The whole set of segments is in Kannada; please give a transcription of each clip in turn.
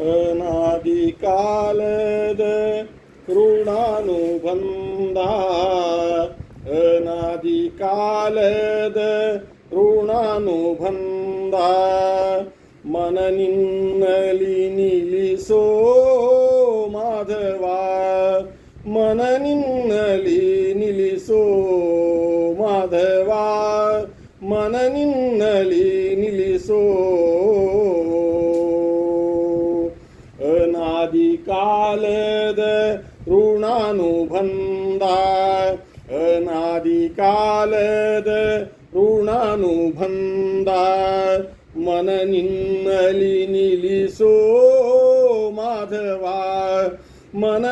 ಅನಾದಿ ಕಾಲದ ಋಣಾನುಬಂಧ. ಅನಾದಿ ಕಾಲದ ಋಣಾನುಬಂಧ. ಮನ ನಿನ್ನಲಿ ನಿಲ್ಲಿಸೋ ಮಾಧವ. ಮನ ನಿನ್ನಲಿ ನಿಲ್ಲಿಸೋ ಮಾಧವ. ಮನ ನಿನ್ನಲಿ ನಿಲ್ಲಿಸೋ ಕಾಲದ ಋಣಾನುಬಂಧ ಅನಾದಿ ಕಾಲದ ಋಣಾನುಬಂಧ ಮನ ನಿನ್ನಲಿ ನಿಲ್ಲಿಸೋ ಮಾಧವ ಮನ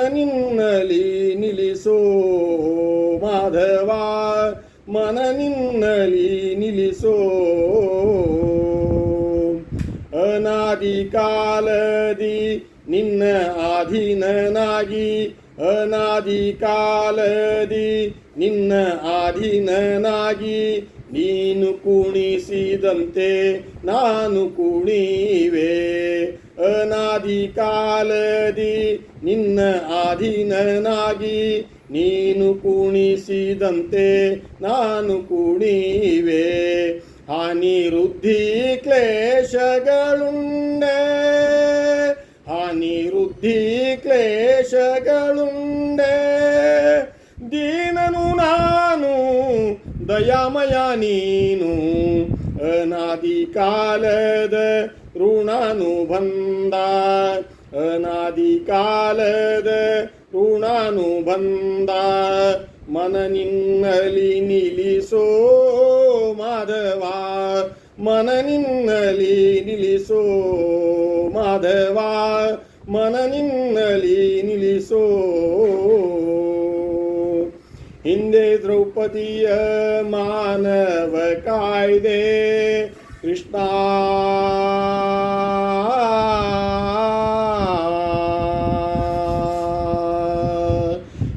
ನಿನ್ನ ಅಧೀನನಾಗಿ ಅನಾದಿ ಕಾಲದಿ ನಿನ್ನ ಅಧೀನನಾಗಿ ನೀನು ಕುಣಿಸಿದಂತೆ ನಾನು ಕುಣಿವೆ ಅನಾದಿ ಕಾಲದಿ ನಿನ್ನ ಅಧೀನನಾಗಿ ನೀನು ಕುಣಿಸಿದಂತೆ ನಾನು ಕುಣಿವೆ ಹಾನಿ ಹಾನಿ ವೃದ್ಧಿ ಕ್ಲೇಶಗಳುಂಡೆ ದೀನನು ನಾನು, ದಯಾಮಯ ನೀನು. ಅನಾದಿ ಕಾಲದ ಋಣಾನುಬಂಧ ಅನಾದಿ ಕಾಲದ ಋಣಾನುಬಂಧ ಮನ ನಿನ್ನಲಿ ನಿಲ್ಲಿಸೋ ಮಾಧವ. ಮನ ನಿನ್ನಲಿ ನಿಲ್ಲಿಸೋ ಮಾಧವ. ಮನ ನಿನ್ನಲಿ ನಿಲ್ಲಿಸೋ. ಹಿಂದೆ ದ್ರೌಪದಿಯ ಮಾನವ ಕಾಯ್ದೆ, ಕೃಷ್ಣ.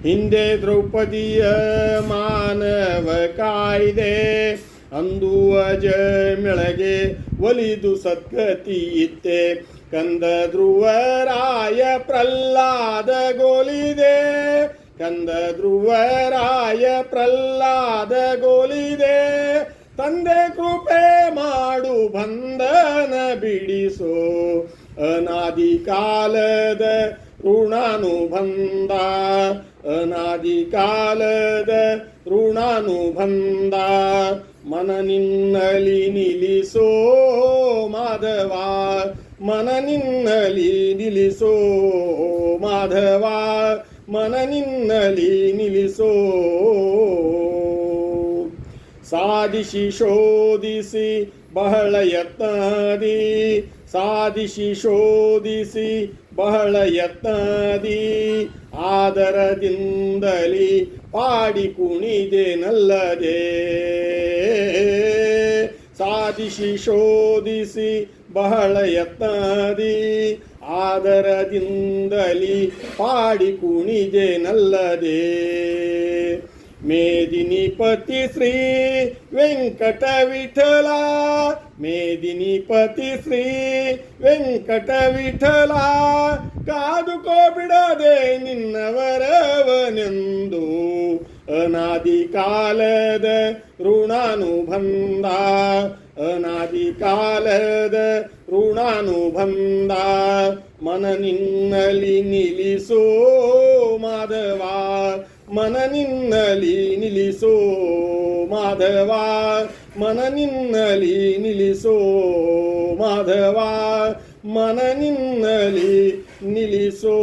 ಹಿಂದೆ ದ್ರೌಪದಿಯ ಮಾನವ ಕಾಯ್ದೆ ಅಂದು ಅಜ ಮೆಳಗೆ ಒಲಿದು ಸದ್ಗತಿ ಇತ್ತೆ. ಕಂದ ಧ್ರುವರಾಯ ಪ್ರಹ್ಲಾದ ಗೋಲಿದೆ. ಕಂದ ಧ್ರುವರಾಯ ಪ್ರಹ್ಲಾದ ಗೋಲಿದೆ. ತಂದೆ ಕೃಪೆ ಮಾಡು, ಬಂಧನ ಬಿಡಿಸೋ. ಅನಾದಿ ಕಾಲದ ಋಣಾನುಬಂಧ ಅನಾದಿ ಕಾಲದ ಋಣಾನುಬಂಧ ಮನ ನಿನ್ನಲಿ ನಿಲ್ಲಿಸೋ. ಮನ ನಿನ್ನಲಿ ನಿಲ್ಲಿಸೋ ಮಾಧವ ಮನ ನಿನ್ನಲಿ ನಿಲ್ಲಿಸೋ. ಸಾಧಿಸಿ ಶೋಧಿಸಿ ಬಹಳ ಯತ್ನದಿ, ಸಾಧಿಸಿ ಶೋಧಿಸಿ ಬಹಳ ಯತ್ನದಿ. ಆದರದಿಂದಲಿ ಪಾಡಿ ಕುಣಿದೆನಲ್ಲದೆ ಸಾಧಿಸಿ ಶೋಧಿಸಿ ಬಹಳ ಯತ್ನದಿ ಆದರದಿಂದಲಿ ಪಾಡಿ ಕುಣಿದೆನಲ್ಲದೆ ಮೇದಿನಿಪತಿ ಶ್ರೀ ವೆಂಕಟ ವಿಠಲ ಮೇದಿನಿಪತಿ ಶ್ರೀ ವೆಂಕಟ ವಿಠಲ ಕಾದುಕೋ ಬಿಡದೆ ನಿನ್ನವರವನೆಂದು. ಅನಾದಿ ಕಾಲದ ಋಣಾನುಬಂಧ ಅನಾದಿ ಕಾಲದ ಋಣಾನುಬಂಧ ಮನ ನಿನ್ನಲಿ ನಿಲ್ಲಿಸೋ ಮಾಧವ ಮನ ನಿನ್ನಲಿ ನಿಲ್ಲಿಸೋ ಮಾಧವ ಮನ ನಿನ್ನಲಿ ನಿಲ್ಲಿಸೋ ಮಾಧವ ಮನ ನಿನ್ನಲಿ ನಿಲ್ಲಿಸೋ